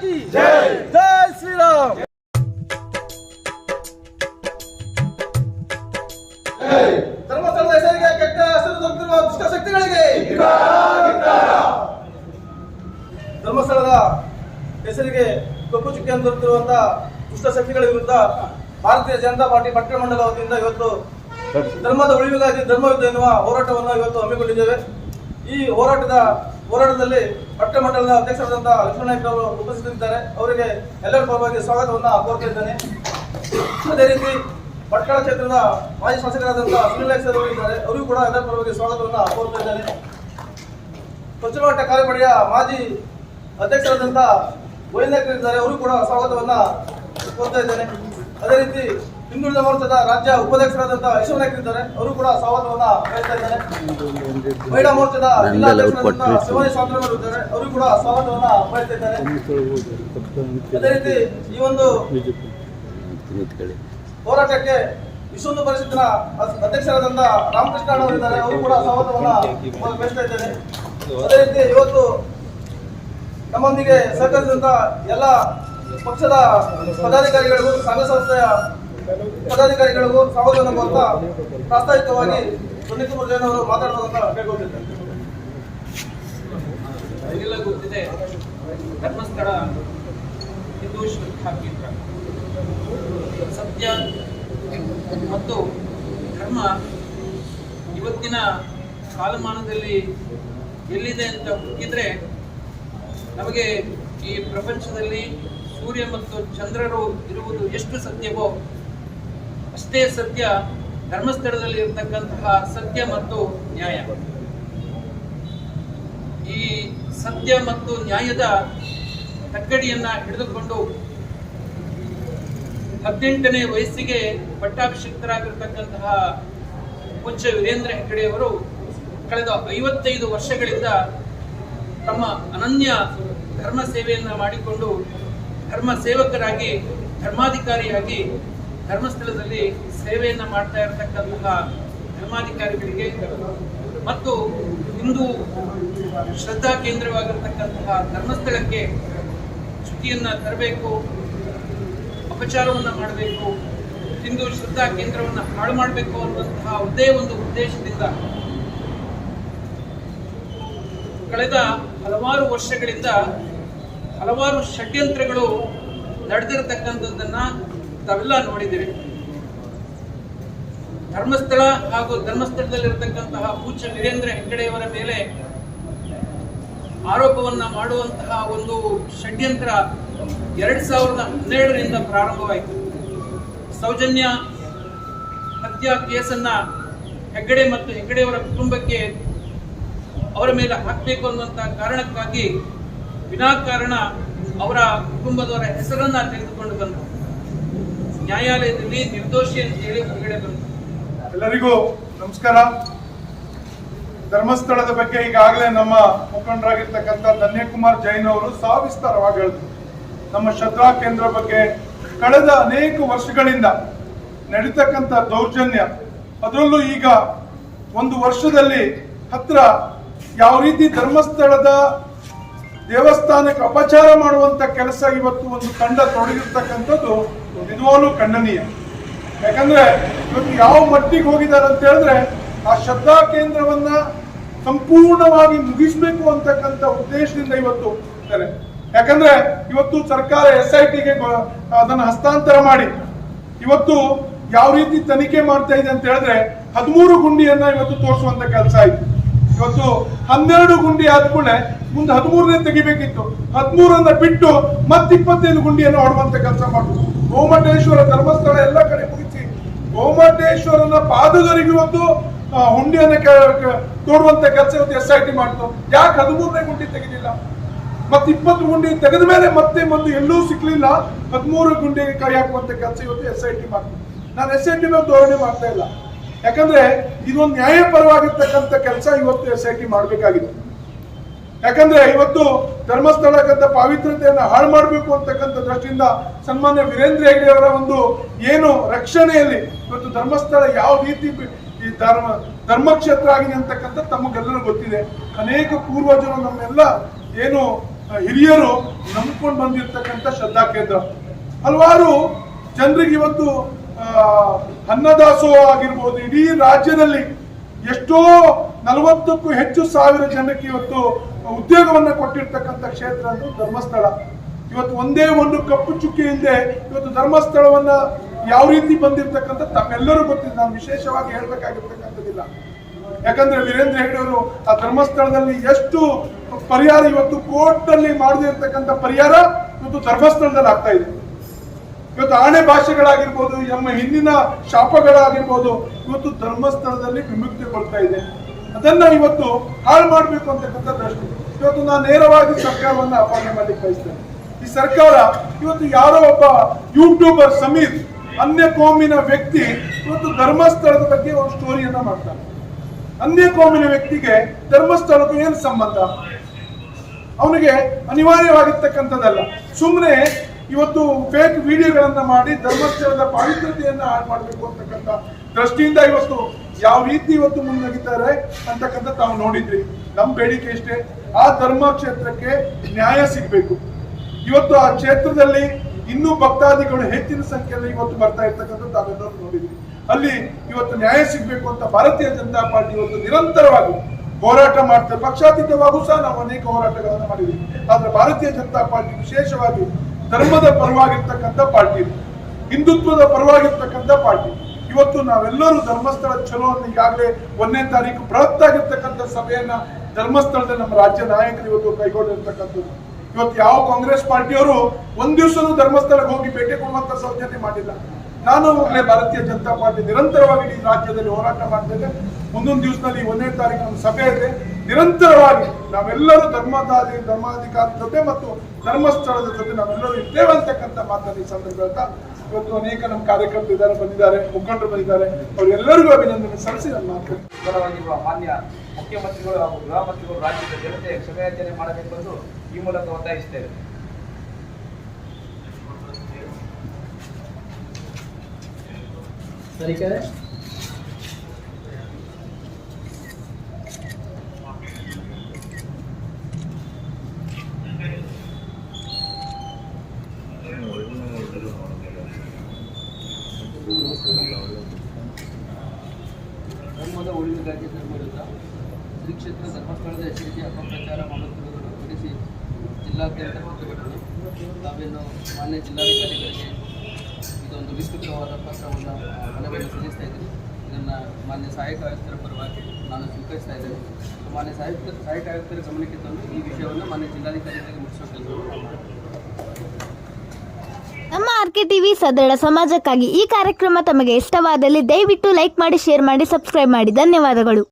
की जय जय श्री राम ಧರ್ಮಸ್ಥಳದ ಹೆಸರಿಗೆ ಕೆಟ್ಟ ಹೆಸರು ತರುತ್ತಿರುವ ದುಷ್ಟ ಶಕ್ತಿಗಳಿಗೆ ಧರ್ಮಸ್ಥಳದ ಹೆಸರಿಗೆ ಕಪ್ಪು ಚುಕ್ಕಿಯನ್ನು ತರುತ್ತಿರುವಂತಹ ದುಷ್ಟ ಶಕ್ತಿಗಳ ವಿರುದ್ಧ ಭಾರತೀಯ ಜನತಾ ಪಾರ್ಟಿ ಪಟ್ಟಣ ಮಂಡಲ ವತಿಯಿಂದ ಇವತ್ತು ಧರ್ಮದ ಉಳಿವಿಗಾಗಿ ಧರ್ಮಯುದ್ಧ ಎನ್ನುವ ಹೋರಾಟವನ್ನು ಇವತ್ತು ಹಮ್ಮಿಕೊಂಡಿದ್ದೇವೆ ಈ ಹೋರಾಟದ ಹೋರಾಟದಲ್ಲಿ ಪಟ್ಟಣ ಮಂಡಲದ ಅಧ್ಯಕ್ಷರಾದಂತಹ ಲಕ್ಷ್ಮಣ ನಾಯ್ಕ ಅವರು ಉಪಸ್ಥಿತರಿದ್ದಾರೆ. ಅವರಿಗೆ ಎಲ್ಲರ ಪರವಾಗಿ ಸ್ವಾಗತವನ್ನ ಕೋರ್ತಾ ಇದ್ದೇನೆ. ಅದೇ ರೀತಿ ಭಟ್ಕಳ ಕ್ಷೇತ್ರದ ಮಾಜಿ ಶಾಸಕರಾದಂತಹ ಸುನಿಲ್ ನಾಯ್ಕ ಸರ್ ಇದ್ದಾರೆ. ಅವರಿಗೂ ಕೂಡ ಎಲ್ಲರ ಪರವಾಗಿ ಸ್ವಾಗತವನ್ನ ಕೋರ್ತಾ ಇದ್ದೇನೆ. ಪಶ್ಚಿಮ ಘಟ್ಟ ಕಾರ್ಯಪಡೆಯ ಮಾಜಿ ಅಧ್ಯಕ್ಷರಾದಂತಹ ಗೋವಿಂದ ಇದ್ದಾರೆ. ಅವರು ಕೂಡ ಸ್ವಾಗತವನ್ನ ಕೋರ್ತಾ ಇದ್ದೇನೆ. ಅದೇ ರೀತಿ ಹಿಂದುಳಿದ ಮೋರ್ಚಾದ ರಾಜ್ಯ ಉಪಾಧ್ಯಕ್ಷರಾದಂತಹ ಯಶವಂತ ನಾಯ್ಕ ಇದ್ದಾರೆ ಅವರು ಕೂಡ ಸ್ವಾಗತವನ್ನ ಹೇಳ್ತಾ ಇದ್ದಾರೆ. ಮಹಿಳಾ ಮೋರ್ಚಾದ ಜಿಲ್ಲಾ ಅಧ್ಯಕ್ಷರಾದಂತಹ ಶಿವಾನಿ ಶಾಂತರಾಮ್ ಇದ್ದಾರೆ. ಅವರು ಕೂಡ ಸ್ವಾಗತವನ್ನ ಹೇಳ್ತಾ ಇದ್ದಾರೆ. ಅದೇ ರೀತಿ ಈ ಒಂದು ಹೋರಾಟಕ್ಕೆ ವಿಶ್ವೊಂದು ಪರಿಷತ್ತಿನ ಅಧ್ಯಕ್ಷರಾದಂತಹ ರಾಮಕೃಷ್ಣ ಅವರು ಇದ್ದಾರೆ. ಅವರು ಕೂಡ ಸ್ವಾಗತವನ್ನ ಬಯಸ್ತಾ ಇದ್ದಾರೆ. ಅದೇ ರೀತಿ ಇವತ್ತು ನಮ್ಮೊಂದಿಗೆ ಸಹಕರಿಸಿದಂತಹ ಎಲ್ಲ ಪಕ್ಷದ ಪದಾಧಿಕಾರಿಗಳಿಗೂ ಸಂಘ ಸಂಸ್ಥೆಯ ಪದಾಧಿಕಾರಿಗಳಿಗೂ ಸಹೋದರ ಕೋರ್ತಾ ಪ್ರಾಸ್ತಾವಿಕವಾಗಿ ಸುನೀತ್ ಜೈನ್ ಅವರು ಎಲ್ಲ ಗೊತ್ತಿದೆ, ಧರ್ಮಸ್ಥಳ ಹಿಂದೂ ಶ್ರದ್ಧಾ ಕೇಂದ್ರ ಸತ್ಯ ಮತ್ತು ಧರ್ಮ ಇವತ್ತಿನ ಕಾಲಮಾನದಲ್ಲಿ ಎಲ್ಲಿದೆ ಅಂತ ಹುಡುಕಿದ್ರೆ ನಮಗೆ ಈ ಪ್ರಪಂಚದಲ್ಲಿ ಸೂರ್ಯ ಮತ್ತು ಚಂದ್ರರು ಇರುವುದು ಎಷ್ಟು ಸತ್ಯವೋ ಅಷ್ಟೇ ಸತ್ಯ ಧರ್ಮಸ್ಥಳದಲ್ಲಿ ಇರತಕ್ಕಂತಹ ಸತ್ಯ ಮತ್ತು ನ್ಯಾಯ. ಈ ಸತ್ಯ ಮತ್ತು ನ್ಯಾಯದ ತಕ್ಕಡಿಯನ್ನ ಹಿಡಿದುಕೊಂಡು ಹದಿನೆಂಟನೇ ವಯಸ್ಸಿಗೆ ಪಟ್ಟಾಭಿಷಿಕ್ತರಾಗಿರ್ತಕ್ಕಂತಹ ಪೂಜ್ಯ ವೀರೇಂದ್ರ ಹೆಗ್ಗಡೆಯವರು ಕಳೆದ ಐವತ್ತೈದು ವರ್ಷಗಳಿಂದ ತಮ್ಮ ಅನನ್ಯ ಧರ್ಮ ಸೇವೆಯನ್ನ ಮಾಡಿಕೊಂಡು ಧರ್ಮ ಸೇವಕರಾಗಿ, ಧರ್ಮಾಧಿಕಾರಿಯಾಗಿ ಧರ್ಮಸ್ಥಳದಲ್ಲಿ ಸೇವೆಯನ್ನು ಮಾಡ್ತಾ ಇರತಕ್ಕಂತಹ ಧರ್ಮಾಧಿಕಾರಿಗಳಿಗೆ ಮತ್ತು ಹಿಂದೂ ಶ್ರದ್ಧಾ ಕೇಂದ್ರವಾಗಿರ್ತಕ್ಕಂತಹ ಧರ್ಮಸ್ಥಳಕ್ಕೆ ಶುಚಿಯನ್ನು ತರಬೇಕು, ಅಪಚಾರವನ್ನು ಮಾಡಬೇಕು ಹಿಂದೂ ಶ್ರದ್ಧಾ ಕೇಂದ್ರವನ್ನ ಹಾಳು ಮಾಡಬೇಕು ಅನ್ನುವಂತಹ ಒಂದೇ ಒಂದು ಉದ್ದೇಶದಿಂದ ಕಳೆದ ಹಲವಾರು ವರ್ಷಗಳಿಂದ ಹಲವಾರು ಷಡ್ಯಂತ್ರಗಳು ನಡೆದಿರತಕ್ಕಂಥದ್ದನ್ನ ತಾವೆಲ್ಲ ನೋಡಿದ್ದೀವಿ. ಧರ್ಮಸ್ಥಳ ಹಾಗೂ ಧರ್ಮಸ್ಥಳದಲ್ಲಿರತಕ್ಕಂತಹ ಪೂಜ್ಯ ವೀರೇಂದ್ರ ಹೆಗ್ಗಡೆಯವರ ಮೇಲೆ ಆರೋಪವನ್ನ ಮಾಡುವಂತಹ ಒಂದು ಷಡ್ಯಂತ್ರ ಎರಡ್ ಸಾವಿರದ ಹನ್ನೆರಡರಿಂದ ಪ್ರಾರಂಭವಾಯಿತು. ಸೌಜನ್ಯ ಹತ್ಯಾ ಕೇಸನ್ನ ಹೆಗ್ಗಡೆ ಮತ್ತು ಹೆಗ್ಗಡೆಯವರ ಕುಟುಂಬಕ್ಕೆ ಅವರ ಮೇಲೆ ಹಾಕಬೇಕು ಅನ್ನುವಂತಹ ಕಾರಣಕ್ಕಾಗಿ ವಿನಾಕಾರಣ ಅವರ ಕುಟುಂಬದವರ ಹೆಸರನ್ನ ತೆಗೆದುಕೊಂಡು ಬಂದರು. ನ್ಯಾಯಾಲಯದಲ್ಲಿ ನಿರ್ದೋಷಿ ಅಂತ ಹೇಳಿ ಹೊರಗಡೆ ಬರುತ್ತೆ ಎಲ್ಲರಿಗೂ ನಮಸ್ಕಾರ. ಧರ್ಮಸ್ಥಳದ ಬಗ್ಗೆ ಈಗಾಗಲೇ ನಮ್ಮ ಮುಖಂಡರಾಗಿರ್ತಕ್ಕಂಥ ಧನ್ಯಕುಮಾರ್ ಜೈನ್ ಅವರು ಸವಿಸ್ತಾರವಾಗಿ ಹೇಳಿದ್ರು. ನಮ್ಮ ಶ್ರದ್ಧಾ ಕೇಂದ್ರ ಬಗ್ಗೆ ಕಳೆದ ಅನೇಕ ವರ್ಷಗಳಿಂದ ನಡೀತಕ್ಕಂಥ ದೌರ್ಜನ್ಯ, ಅದರಲ್ಲೂ ಈಗ ಒಂದು ವರ್ಷದಲ್ಲಿ ಹತ್ರ ಯಾವ ರೀತಿ ಧರ್ಮಸ್ಥಳದ ದೇವಸ್ಥಾನಕ್ಕೆ ಅಪಚಾರ ಮಾಡುವಂತ ಕೆಲಸ ಇವತ್ತು ಒಂದು ತಂಡ ತೊಡಗಿರ್ತಕ್ಕಂಥದ್ದು ನಿಜವಾಗ್ಲೂ ಖಂಡನೀಯ. ಯಾಕಂದ್ರೆ ಇವತ್ತು ಯಾವ ಮಟ್ಟಿಗೆ ಹೋಗಿದ್ದಾರೆ ಅಂತ ಹೇಳಿದ್ರೆ, ಆ ಶ್ರದ್ಧಾ ಕೇಂದ್ರವನ್ನ ಸಂಪೂರ್ಣವಾಗಿ ಮುಗಿಸ್ಬೇಕು ಅಂತಕ್ಕಂಥ ಉದ್ದೇಶದಿಂದ ಇವತ್ತು ಇದ್ದಾರೆ ಯಾಕಂದ್ರೆ ಇವತ್ತು ಸರ್ಕಾರ ಎಸ್ ಐ ಟಿಗೆ ಅದನ್ನ ಹಸ್ತಾಂತರ ಮಾಡಿ, ಇವತ್ತು ಯಾವ ರೀತಿ ತನಿಖೆ ಮಾಡ್ತಾ ಇದೆ ಅಂತ ಹೇಳಿದ್ರೆ, ಹದಿಮೂರು ಗುಂಡಿಯನ್ನ ಇವತ್ತು ತೋರಿಸುವಂತ ಕೆಲಸ ಆಯ್ತು. ಇವತ್ತು ಹನ್ನೆರಡು ಗುಂಡಿ ಆದ್ಕೂಡಲೇ ಮುಂದೆ ಹದಿಮೂರನೇ ತೆಗಿಬೇಕಿತ್ತು. ಹದಿಮೂರನ್ನ ಬಿಟ್ಟು ಮತ್ತೆ ಇಪ್ಪತ್ತೈದು ಗುಂಡಿಯನ್ನು ಹೊಡುವಂತ ಕೆಲಸ ಮಾಡುದು ಗೋಮಟೇಶ್ವರ ಧರ್ಮಸ್ಥಳ ಎಲ್ಲ ಕಡೆ ಮುಗಿಸಿ ಗೋಮಟೇಶ್ವರನ ಪಾದಗರಿಗೆ ಒಂದು ಹುಂಡಿಯನ್ನು ತೋಡುವಂತ ಕೆಲಸ ಇವತ್ತು ಎಸ್ ಐ ಟಿ ಮಾಡ್ತು. ಯಾಕೆ ಹದಿಮೂರನೇ ಗುಂಡಿ ತೆಗೆದಿಲ್ಲ? ಮತ್ತೆ ಇಪ್ಪತ್ತು ಗುಂಡಿ ತೆಗೆದ ಮೇಲೆ ಮತ್ತೆ ಒಂದು ಎಲ್ಲೂ ಸಿಕ್ಲಿಲ್ಲ. ಹದಿಮೂರು ಗುಂಡಿ ಕೈ ಹಾಕುವಂತ ಕೆಲಸ ಇವತ್ತು ಎಸ್ ಐ ಟಿ ಮಾಡ್ತು. ನಾನು ಎಸ್ ಐ ಟಿ ಮೇಲೆ ಧೋರಣೆ ಮಾಡ್ತಾ ಇಲ್ಲ. ಯಾಕಂದ್ರೆ ಇದೊಂದು ನ್ಯಾಯಪರವಾಗಿರ್ತಕ್ಕಂಥ ಕೆಲಸ ಇವತ್ತು ಎಸ್ ಐ ಟಿ ಮಾಡಬೇಕಾಗಿದೆ. ಯಾಕಂದ್ರೆ ಇವತ್ತು ಧರ್ಮಸ್ಥಳಕ್ಕಂತ ಪಾವಿತ್ರತೆಯನ್ನು ಹಾಳು ಮಾಡಬೇಕು ಅಂತಕ್ಕಂಥ ದೃಷ್ಟಿಯಿಂದ ಸನ್ಮಾನ್ಯ ವೀರೇಂದ್ರ ಹೆಗ್ಡೆ ಅವರ ಒಂದು ಏನು ರಕ್ಷಣೆಯಲ್ಲಿ ಇವತ್ತು ಧರ್ಮಸ್ಥಳ ಯಾವ ರೀತಿ ಈ ಧರ್ಮ, ಧರ್ಮಕ್ಷೇತ್ರ ಆಗಿದೆ ಅಂತಕ್ಕಂಥ ತಮಗೆಲ್ಲರೂ ಗೊತ್ತಿದೆ. ಅನೇಕ ಪೂರ್ವಜರು ನಮ್ಮೆಲ್ಲ ಏನು ಹಿರಿಯರು ನಂಬ್ಕೊಂಡು ಬಂದಿರತಕ್ಕಂಥ ಶ್ರದ್ಧಾ ಕೇಂದ್ರ. ಹಲವಾರು ಜನರಿಗೆ ಇವತ್ತು ಅನ್ನದಾಸೋಹ ಆಗಿರ್ಬೋದು, ಇಡೀ ರಾಜ್ಯದಲ್ಲಿ ಎಷ್ಟೋ ನಲವತ್ತಕ್ಕೂ ಹೆಚ್ಚು ಸಾವಿರ ಜನಕ್ಕೆ ಇವತ್ತು ಉದ್ಯೋಗವನ್ನ ಕೊಟ್ಟಿರ್ತಕ್ಕಂಥ ಕ್ಷೇತ್ರ ಅಂದ್ರೆ ಧರ್ಮಸ್ಥಳ. ಇವತ್ತು ಒಂದೇ ಒಂದು ಕಪ್ಪು ಚುಕ್ಕಿ ಇಲ್ಲದೆ ಇವತ್ತು ಧರ್ಮಸ್ಥಳವನ್ನ ಯಾವ ರೀತಿ ಬಂದಿರ್ತಕ್ಕಂಥ ತಮ್ಮೆಲ್ಲರೂ ಗೊತ್ತಿದೆ ನಾನು ವಿಶೇಷವಾಗಿ ಹೇಳ್ಬೇಕಾಗಿರ್ತಕ್ಕಂಥದ್ದಿಲ್ಲ. ಯಾಕಂದ್ರೆ ವೀರೇಂದ್ರ ಹೆಗ್ಡೆಯವರು ಆ ಧರ್ಮಸ್ಥಳದಲ್ಲಿ ಎಷ್ಟು ಪರಿಹಾರ ಇವತ್ತು ಕೋರ್ಟ್ನಲ್ಲಿ ಮಾಡದೇ ಇರ್ತಕ್ಕಂಥ ಪರಿಹಾರ ಇವತ್ತು ಧರ್ಮಸ್ಥಳದಲ್ಲಿ ಆಗ್ತಾ ಇದೆ. ಇವತ್ತು ಆಣೆ ಭಾಷೆಗಳಾಗಿರ್ಬೋದು, ನಮ್ಮ ಹಿಂದಿನ ಶಾಪಗಳಾಗಿರ್ಬೋದು, ಇವತ್ತು ಧರ್ಮಸ್ಥಳದಲ್ಲಿ ವಿಮುಕ್ತಿ ಕೊಡ್ತಾ ಇದೆ. ಅದನ್ನ ಇವತ್ತು ಹಾಳು ಮಾಡಬೇಕು ಅಂತಕ್ಕಂಥ ದೃಷ್ಟಿ ಇವತ್ತು ನಾನು ನೇರವಾಗಿ ಸರ್ಕಾರವನ್ನ ಅಪಾಯ ಮಾಡಿ ಬಯಸ್ತೇನೆ. ಈ ಸರ್ಕಾರ ಇವತ್ತು ಯಾರೋ ಒಬ್ಬ ಯೂಟ್ಯೂಬರ್ ಸಮೀರ್, ಅನ್ಯ ಕೋಮಿನ ವ್ಯಕ್ತಿ ಇವತ್ತು ಧರ್ಮಸ್ಥಳದ ಬಗ್ಗೆ ಒಂದು ಸ್ಟೋರಿಯನ್ನ ಮಾಡ್ತಾನೆ. ಅನ್ಯ ಕೋಮಿನ ವ್ಯಕ್ತಿಗೆ ಧರ್ಮಸ್ಥಳಕ್ಕೂ ಏನು ಸಂಬಂಧ? ಅವನಿಗೆ ಅನಿವಾರ್ಯವಾಗಿರ್ತಕ್ಕಂಥದ್ದಲ್ಲ. ಸುಮ್ಮನೆ ಇವತ್ತು ಫೇಕ್ ವಿಡಿಯೋಗಳನ್ನ ಮಾಡಿ ಧರ್ಮಸ್ಥಳದ ಪಾವಿತ್ರತೆಯನ್ನ ಹಾಳು ಮಾಡಬೇಕು ಅಂತಕ್ಕಂಥ ದೃಷ್ಟಿಯಿಂದ ಇವತ್ತು ಯಾವ ರೀತಿ ಇವತ್ತು ಮುನ್ನಗಿದ್ದಾರೆ ಅಂತಕ್ಕಂಥ ತಾವು ನೋಡಿದ್ರಿ. ನಮ್ಮ ಬೇಡಿಕೆ ಇಷ್ಟೇ. ಆ ಧರ್ಮ ಕ್ಷೇತ್ರಕ್ಕೆ ನ್ಯಾಯ ಸಿಗ್ಬೇಕು. ಇವತ್ತು ಆ ಕ್ಷೇತ್ರದಲ್ಲಿ ಇನ್ನೂ ಭಕ್ತಾದಿಗಳು ಹೆಚ್ಚಿನ ಸಂಖ್ಯೆಯಲ್ಲಿ ಇವತ್ತು ಬರ್ತಾ ಇರ್ತಕ್ಕಂಥ ತಾವೆಲ್ಲರೂ ನೋಡಿದ್ವಿ ಅಲ್ಲಿ ಇವತ್ತು ನ್ಯಾಯ ಸಿಗಬೇಕು ಅಂತ ಭಾರತೀಯ ಜನತಾ ಪಾರ್ಟಿ ಇವತ್ತು ನಿರಂತರವಾಗಿ ಹೋರಾಟ ಮಾಡ್ತಾರೆ. ಪಕ್ಷಾತೀತವಾಗೂ ಸಹ ನಾವು ಅನೇಕ ಹೋರಾಟಗಳನ್ನು ಮಾಡಿದ್ವಿ. ಆದ್ರೆ ಭಾರತೀಯ ಜನತಾ ಪಾರ್ಟಿ ವಿಶೇಷವಾಗಿ ಧರ್ಮದ ಪರವಾಗಿರ್ತಕ್ಕಂಥ ಪಾರ್ಟಿ. ಹಿಂದುತ್ವದ ಪರವಾಗಿರ್ತಕ್ಕಂಥ ಪಾರ್ಟಿ. ಇವತ್ತು ನಾವೆಲ್ಲರೂ ಧರ್ಮಸ್ಥಳ ಚಲೋವನ್ನು ಈಗಾಗಲೇ ಒಂದನೇ ತಾರೀಕು ಬೃಹತ್ ಆಗಿರ್ತಕ್ಕಂಥ ಸಭೆಯನ್ನ ಧರ್ಮಸ್ಥಳದ ನಮ್ಮ ರಾಜ್ಯ ನಾಯಕರು ಇವತ್ತು ಕೈಗೊಂಡಿರ್ತಕ್ಕಂಥದ್ದು. ಇವತ್ತು ಯಾವ ಕಾಂಗ್ರೆಸ್ ಪಾರ್ಟಿಯವರು ಒಂದ್ ದಿವಸನೂ ಧರ್ಮಸ್ಥಳಕ್ಕೆ ಹೋಗಿ ಭೇಟಿ ಕೊಡುವಂತ ಸೌಜನ್ಯ ಮಾಡಿಲ್ಲ. ನಾನು ಆಗಲೇ ಭಾರತೀಯ ಜನತಾ ಪಾರ್ಟಿ ನಿರಂತರವಾಗಿ ಇಡೀ ರಾಜ್ಯದಲ್ಲಿ ಹೋರಾಟ ಮಾಡ್ತೇನೆ ಮುಂದೊಂದು ದಿವಸದಲ್ಲಿ ಒಂದನೇ ತಾರೀಕು ನಮ್ಮ ಸಭೆ ಇದೆ. ನಿರಂತರವಾಗಿ ನಾವೆಲ್ಲರೂ ಧರ್ಮದಾದಿ ಧರ್ಮಾಧಿಕಾರಿ ಜೊತೆ ಮತ್ತು ಧರ್ಮಸ್ಥಳದ ಜೊತೆ ನಾವೆಲ್ಲರೂ ಇದ್ದೇವೆ ಅಂತಕ್ಕಂಥ ಮಾತನ್ನು ಈ ಸಂದರ್ಭ ಹೇಳ್ತಾ ಇವತ್ತು ಅನೇಕ ನಮ್ಮ ಕಾರ್ಯಕರ್ತರು ಇದ್ದಾರೆ ಬಂದಿದ್ದಾರೆ ಮುಖಂಡರು ಬಂದಿದ್ದಾರೆ. ಅವರೆಲ್ಲರಿಗೂ ಅಭಿನಂದನೆ ಸಲ್ಲಿಸಿ ನನ್ನ ಮಾತು. ಮಾನ್ಯ ಮುಖ್ಯಮಂತ್ರಿಗಳು ಹಾಗೂ ಗೃಹ ಮಂತ್ರಿಗಳು ರಾಜ್ಯದ ಜನತೆ ಕ್ಷಮೆಯಾಚನೆ ಮಾಡಬೇಕೆಂದು ಈ ಮೂಲಕ ಒತ್ತಾಯಿಸುತ್ತೇವೆ ಧರ್ಮದ ಉಳಿವಿಗಾಗಿ ಧರ್ಮಯುದ್ಧ ಶ್ರೀ ಕ್ಷೇತ್ರ ಧರ್ಮಸ್ಥಳದ ಹೆಸರಿಗೆ ಅಪಪ್ರಚಾರ ಮಾಡುತ್ತಿರುವುದನ್ನು ಖಂಡಿಸಿ ಜಿಲ್ಲಾದ್ಯಂತ ಪ್ರತಿಭಟನೆ. ತಾವೇನು ಮಾನ್ಯ ಜಿಲ್ಲಾಧಿಕಾರಿಗಳಿಗೆ ಇದೊಂದು ವಿಸ್ತೃತವಾದ ಪತ್ರವನ್ನು ಮನವಿಯನ್ನು ಸಲ್ಲಿಸ್ತಾ ಇದ್ದೀನಿ. ಇದನ್ನು ಮಾನ್ಯ ಸಹಾಯಕ ಆಯುಕ್ತರ ಪರವಾಗಿ ನಾನು ಸ್ವೀಕರಿಸ್ತಾ ಇದ್ದೇನೆ. ಮಾನ್ಯ ಸಹಾಯಕ ಸಹಾಯಕ ಆಯುಕ್ತರ ಗಮನಕ್ಕೆ ತಂದು ಈ ವಿಷಯವನ್ನು ಮಾನ್ಯ ಜಿಲ್ಲಾಧಿಕಾರಿಗಳಿಗೆ ಮುಟ್ಟಿಸುವ ಕೆಲಸವನ್ನು ನಮ್ಮ ಆರ್ ಕೆ ಟಿವಿ ಸದೃಢ ಸಮಾಜಕ್ಕಾಗಿ ಈ ಕಾರ್ಯಕ್ರಮ ತಮಗೆ ಇಷ್ಟವಾದಲ್ಲಿ ದಯವಿಟ್ಟು ಲೈಕ್ ಮಾಡಿ, ಶೇರ್ ಮಾಡಿ, ಸಬ್ಸ್ಕ್ರೈಬ್ ಮಾಡಿ. ಧನ್ಯವಾದಗಳು.